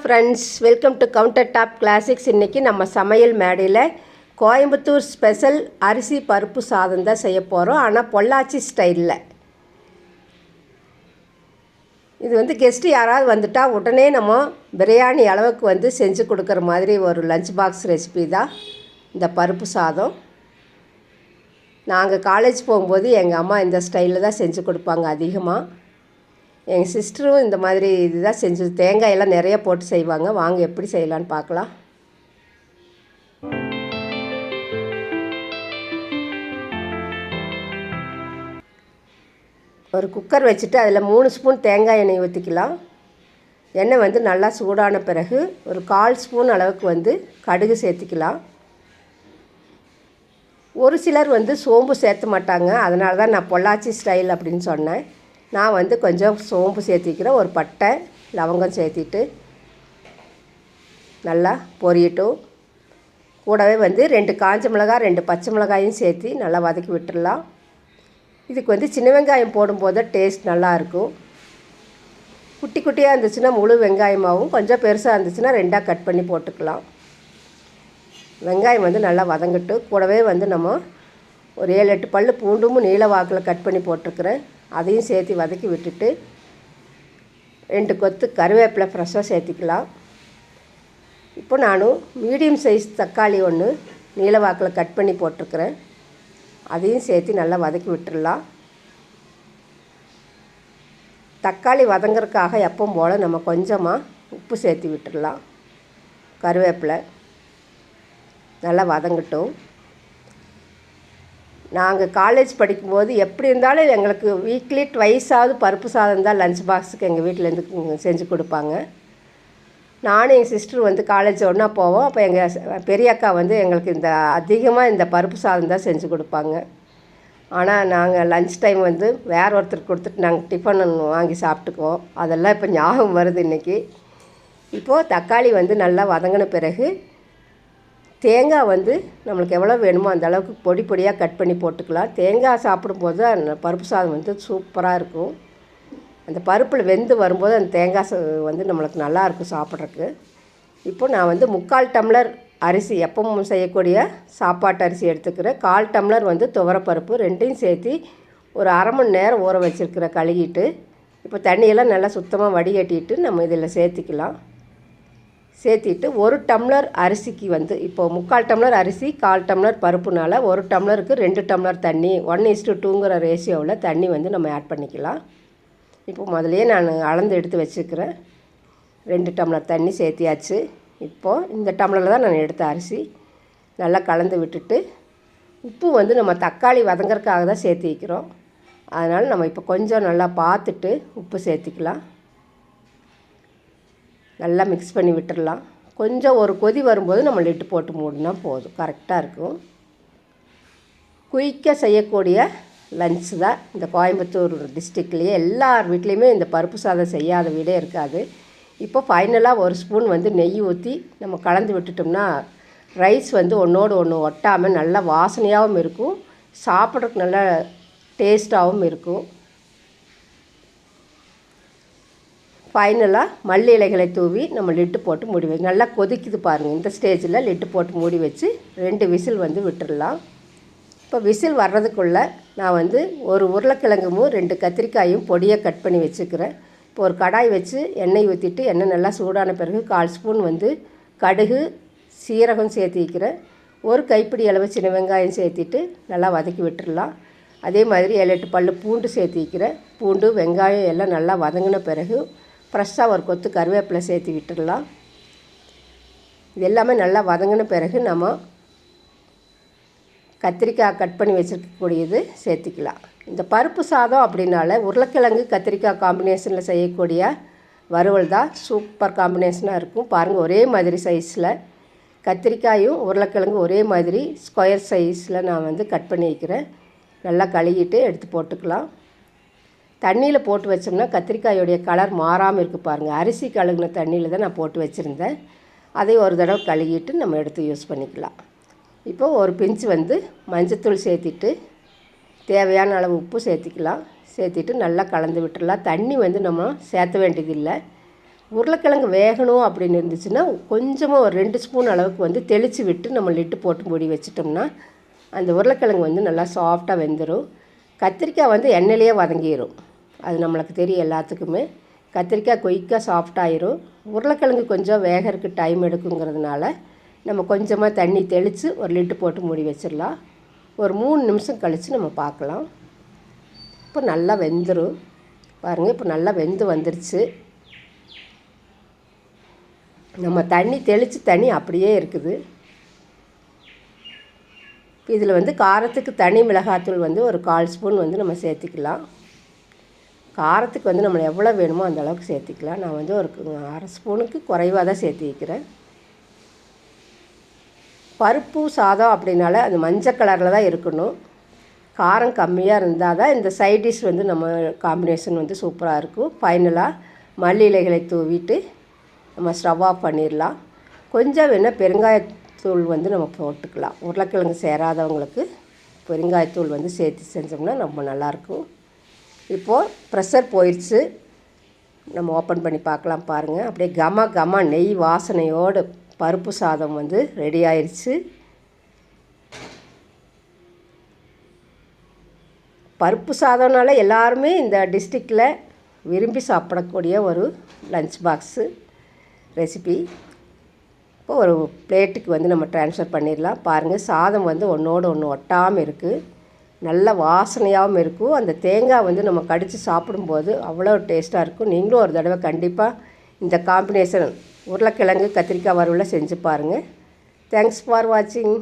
Friends welcome to counter top classics இன்றைக்கி நம்ம சமையல் மேடையில் கோயம்புத்தூர் ஸ்பெஷல் அரிசி பருப்பு சாதம் தான் செய்ய போகிறோம் ஆனால் பொள்ளாச்சி ஸ்டைலில் இது வந்து கெஸ்ட்டு யாராவது வந்துட்டால் உடனே நம்ம பிரியாணி அளவுக்கு வந்து செஞ்சு கொடுக்குற மாதிரி ஒரு லஞ்ச் பாக்ஸ் ரெசிபி தான் இந்த பருப்பு சாதம். நாங்கள் காலேஜ் போகும்போது எங்கள் அம்மா இந்த ஸ்டைலில் தான் செஞ்சு கொடுப்பாங்க அதிகமாக எங்கள் சிஸ்டரும் இந்த மாதிரி இதுதான் செஞ்சு தேங்காயெல்லாம் நிறைய போட்டு செய்வாங்க. வாங்க எப்படி செய்யலான்னு பார்க்கலாம். ஒரு குக்கர் வச்சுட்டு அதில் மூணு ஸ்பூன் தேங்காய் எண்ணெய் ஊற்றிக்கலாம். எண்ணெய் வந்து நல்லா சூடான பிறகு ஒரு கால் ஸ்பூன் அளவுக்கு வந்து கடுகு சேர்த்துக்கலாம். ஒரு சிலர் வந்து சோம்பு சேர்த்த மாட்டாங்க. அதனால தான் நான் பொள்ளாச்சி ஸ்டைல் அப்படின்னு சொன்னேன். நான் வந்து கொஞ்சம் சோம்பு சேர்த்திக்கிறேன் ஒரு பட்டை லவங்கம் சேர்த்திட்டு நல்லா பொரியட்டும். கூடவே வந்து ரெண்டு காஞ்ச மிளகாய் ரெண்டு பச்சை மிளகாயும் சேர்த்து நல்லா வதக்கி விட்டுடலாம். இதுக்கு வந்து சின்ன வெங்காயம் போடும்போது டேஸ்ட் நல்லாயிருக்கும் குட்டி குட்டியாக இருந்துச்சுன்னா முழு வெங்காயமாகவும் கொஞ்சம் பெருசாக இருந்துச்சுன்னா ரெண்டாக கட் பண்ணி போட்டுக்கலாம். வெங்காயம் வந்து நல்லா வதங்கட்டு கூடவே வந்து நம்ம ஒரு ஏழு எட்டு பல் பூண்டும் நீள வாக்கில் கட் பண்ணி போட்டிருக்கிறேன். அதையும் சேர்த்து வதக்கி விட்டுட்டு ரெண்டு கொத்து கருவேப்பிலை ஃப்ரெஷ்ஷாக சேர்த்திக்கலாம். இப்போ நானும் மீடியம் சைஸ் தக்காளி ஒன்று நீளவாக்கில் கட் பண்ணி போட்டிருக்கிறேன். அதையும் சேர்த்து நல்லா வதக்கி விட்டுடலாம் தக்காளி வதங்குறதுக்காக எப்பவும் போல் நம்ம கொஞ்சமாக உப்பு சேர்த்து விட்டுடலாம் கருவேப்பிலை நல்லா வதங்கட்டும். நாங்கள் காலேஜ் படிக்கும்போது எப்படி இருந்தாலும் எங்களுக்கு வீக்லி ட்வைஸாவது பருப்பு சாதம் தான் லஞ்ச் பாக்ஸுக்கு எங்கள் வீட்டிலேருந்து செஞ்சு கொடுப்பாங்க. நானும் எங்கள் சிஸ்டர் வந்து காலேஜ் ஒன்றா போவோம். அப்போ எங்கள் பெரிய அக்கா வந்து எங்களுக்கு இந்த அதிகமாக இந்த பருப்பு சாதம் தான் செஞ்சு கொடுப்பாங்க. ஆனால் நாங்கள் லஞ்ச் டைம் வந்து வேறு ஒருத்தர் கொடுத்துட்டு நாங்கள் டிஃபன் வாங்கி சாப்பிட்டுக்குவோம். அதெல்லாம் இப்போ ஞாபகம் வருது இன்றைக்கி இப்போது தக்காளி வந்து நல்லா வதங்கின பிறகு தேங்காய் வந்து நம்மளுக்கு எவ்வளோ வேணுமோ அந்த அளவுக்கு பொடி பொடியாக கட் பண்ணி போட்டுக்கலாம். தேங்காய் சாப்பிடும்போது அந்த பருப்பு சாதம் வந்து சூப்பராக இருக்கும். அந்த பருப்பில் வெந்து வரும்போது அந்த தேங்காய் வந்து நம்மளுக்கு நல்லாயிருக்கும் சாப்பிட்றதுக்கு. இப்போ நான் வந்து முக்கால் டம்ளர் அரிசி எப்பவும் செய்யக்கூடிய சாப்பாட்டு அரிசி எடுத்துக்கிறேன். கால் டம்ளர் வந்து துவரப்பருப்பு ரெண்டையும் சேர்த்து ஒரு அரை மணி நேரம் ஊற வச்சுருக்கிற கழுகிட்டு இப்போ தண்ணியெல்லாம் நல்லா சுத்தமாக வடிகட்டிட்டு நம்ம இதில் சேர்த்திக்கலாம். சேர்த்திட்டு ஒரு டம்ளர் அரிசிக்கு வந்து இப்போது முக்கால் டம்ளர் அரிசி கால் டம்ளர் பருப்புனால ஒரு டம்ளருக்கு ரெண்டு டம்ளர் தண்ணி ஒன் இஸ்டு டூங்கிற ரேஷியோவில் தண்ணி வந்து நம்ம ஆட் பண்ணிக்கலாம். இப்போ முதலையே நான் அளந்து எடுத்து வச்சுருக்கிறேன் ரெண்டு டம்ளர் தண்ணி சேர்த்தியாச்சு. இப்போது இந்த டம்ளரில் தான் நான் எடுத்த அரிசி. நல்லா கலந்து விட்டுட்டு உப்பு வந்து நம்ம தக்காளி வதங்கறதுக்காக தான் சேர்த்து வைக்கிறோம் அதனால் நம்ம இப்போ கொஞ்சம் நல்லா பார்த்துட்டு உப்பு சேர்த்திக்கலாம். நல்லா மிக்ஸ் பண்ணி விட்டுடலாம் கொஞ்சம் ஒரு கொதி வரும்போது நம்ம லிட்டு போட்டு மூடினா போதும். கரெக்டாக இருக்கும். குயிக்காக செய்யக்கூடிய லன்ச் தான் இந்த கோயம்புத்தூர் டிஸ்ட்ரிக்ட்லேயே எல்லார் வீட்லேயுமே இந்த பருப்பு சாதம் செய்யாத வீடே இருக்காது. இப்போ ஃபைனலாக ஒரு ஸ்பூன் வந்து நெய் ஊற்றி நம்ம கலந்து விட்டுட்டோம்னா ரைஸ் வந்து ஒன்றோடு ஒன்று ஒட்டாமல் நல்லா வாசனையாகவும் இருக்கும். சாப்பிட்றதுக்கு நல்லா டேஸ்ட்டாகவும் இருக்கும். ஃபைனலாக மல்லி இலைகளை தூவி நம்ம லிட்டு போட்டு மூடி வச்சு நல்லா கொதிக்குது பாருங்கள் இந்த ஸ்டேஜில் லிட்டு போட்டு மூடி வச்சு ரெண்டு விசில் வந்து விட்டுடலாம் இப்போ விசில் வர்றதுக்குள்ளே நான் வந்து ஒரு உருளைக்கிழங்குமும் ரெண்டு கத்திரிக்காயும் பொடியை கட் பண்ணி வச்சுக்கிறேன். இப்போ ஒரு கடாய் வச்சு எண்ணெய் ஊற்றிட்டு எண்ணெய் நல்லா சூடான பிறகு கால் ஸ்பூன் வந்து கடுகு சீரகம் சேர்த்து வைக்கிறேன். ஒரு கைப்பிடி அளவு சின்ன வெங்காயம் சேர்த்திட்டு நல்லா வதக்கி விட்டுடலாம் அதே மாதிரி ஏழு எட்டு பல் பூண்டு சேர்த்து வைக்கிறேன். பூண்டு வெங்காயம் எல்லாம் நல்லா வதங்கின பிறகு ஃப்ரெஷ்ஷாக ஒரு கொத்து கருவேப்பிலை சேர்த்து விட்டுடலாம். இது எல்லாமே நல்லா வதங்கின பிறகு நம்ம கத்திரிக்காய் கட் பண்ணி வச்சுருக்கக்கூடியது சேர்த்துக்கலாம். இந்த பருப்பு சாதம் அப்படின்னால உருளைக்கிழங்கு கத்திரிக்காய் காம்பினேஷனில் செய்யக்கூடிய வறுவல் தான். சூப்பர் காம்பினேஷனாக இருக்கும். பாருங்கள் ஒரே மாதிரி சைஸில் கத்திரிக்காயும் உருளைக்கிழங்கு ஒரே மாதிரி ஸ்கொயர் சைஸில் நான் வந்து கட் பண்ணி வைக்கிறேன். நல்லா கழுகிட்டு எடுத்து போட்டுக்கலாம். தண்ணியில் போட்டு வச்சோம்னா கத்திரிக்காயோடைய கலர் மாறாமல் இருக்குது பாருங்கள் அரிசி கழுகுன தண்ணியில் தான் நான் போட்டு வச்சுருந்தேன். அதை ஒரு தடவை கழுகிட்டு நம்ம எடுத்து யூஸ் பண்ணிக்கலாம். இப்போது ஒரு பிஞ்சு வந்து மஞ்சத்தூள் சேர்த்திட்டு தேவையான அளவு உப்பு சேர்த்திக்கலாம். சேர்த்திட்டு நல்லா கலந்து விட்டுடலாம் தண்ணி வந்து நம்ம சேர்த்த வேண்டியதில்லை. உருளைக்கிழங்கு வேகணும் அப்படின்னு இருந்துச்சுன்னா கொஞ்சமாக ஒரு ரெண்டு ஸ்பூன் அளவுக்கு வந்து தெளித்து விட்டு நம்ம லிட்டு போட்டு மூடி வச்சிட்டோம்னா அந்த உருளைக்கிழங்கு வந்து நல்லா சாஃப்டாக வெந்துடும் கத்திரிக்காய் வந்து எண்ணெயிலேயே வதங்கிடும் அது நம்மளுக்கு தெரியும் எல்லாத்துக்குமே. கத்திரிக்காய் குயிக்காக சாஃப்டாயிரும் உருளைக்கிழங்கு கொஞ்சம் வேகறதுக்கு டைம் எடுக்குங்கிறதுனால நம்ம கொஞ்சமாக தண்ணி தெளித்து ஒரு லிட்டு போட்டு மூடி வச்சிடலாம். ஒரு மூணு நிமிஷம் கழித்து நம்ம பார்க்கலாம். இப்போ நல்லா வெந்துடும் பாருங்கள் இப்போ நல்லா வெந்து வந்துருச்சு. நம்ம தண்ணி தெளித்து தண்ணி அப்படியே இருக்குது. இதில் வந்து காரத்துக்கு தனி மிளகாத்தூள் வந்து ஒரு கால் ஸ்பூன் வந்து நம்ம சேர்த்திக்கலாம். காரத்துக்கு வந்து நம்ம எவ்வளோ வேணுமோ அந்த அளவுக்கு சேர்த்திக்கலாம். நான் வந்து ஒரு அரை ஸ்பூனுக்கு குறைவாக தான் சேர்த்திக்கிறேன் பருப்பு சாதம் அப்படின்னால அது மஞ்சள் கலரில் தான் இருக்கணும். காரம் கம்மியாக இருந்தால் தான் இந்த சைட் டிஷ் வந்து நம்ம காம்பினேஷன் வந்து சூப்பராக இருக்கும். ஃபைனலாக மல்லி இலைகளை தூவிட்டு நம்ம ஸ்டவ் ஆஃப் பண்ணிடலாம். கொஞ்சம் வேணால் பெருங்காயத்தூள் வந்து நம்ம போட்டுக்கலாம். உருளைக்கிழங்கு சேராதவங்களுக்கு பெருங்காயத்தூள் வந்து சேர்த்து செஞ்சோம்னா ரொம்ப நல்லாயிருக்கும் இப்போது ப்ரெஷர் போயிடுச்சு நம்ம ஓப்பன் பண்ணி பார்க்கலாம் பாருங்கள் அப்படியே கம கம நெய் வாசனையோடு பருப்பு சாதம் வந்து ரெடி ஆயிடுச்சு பருப்பு சாதம்னால எல்லாருமே இந்த டிஸ்ட்ரிக்டில் விரும்பி சாப்பிடக்கூடிய ஒரு லஞ்ச் பாக்ஸு ரெசிபி இப்போ ஒரு பிளேட்டுக்கு வந்து நம்ம ட்ரான்ஸ்ஃபர் பண்ணிடலாம். பாருங்கள் சாதம் வந்து ஒன்றோடு ஒன்று ஒட்டாமல் இருக்குது நல்ல வாசனையாகவும் இருக்கும். அந்த தேங்காய் வந்து நம்ம கடித்து சாப்பிடும்போது அவ்வளோ டேஸ்ட்டாக இருக்கும். நீங்களும் ஒரு தடவை கண்டிப்பாக இந்த காம்பினேஷன் உருளைக்கிழங்கு கத்திரிக்காய் வறுவலை செஞ்சு பாருங்கள் தேங்க்ஸ் ஃபார் வாட்சிங்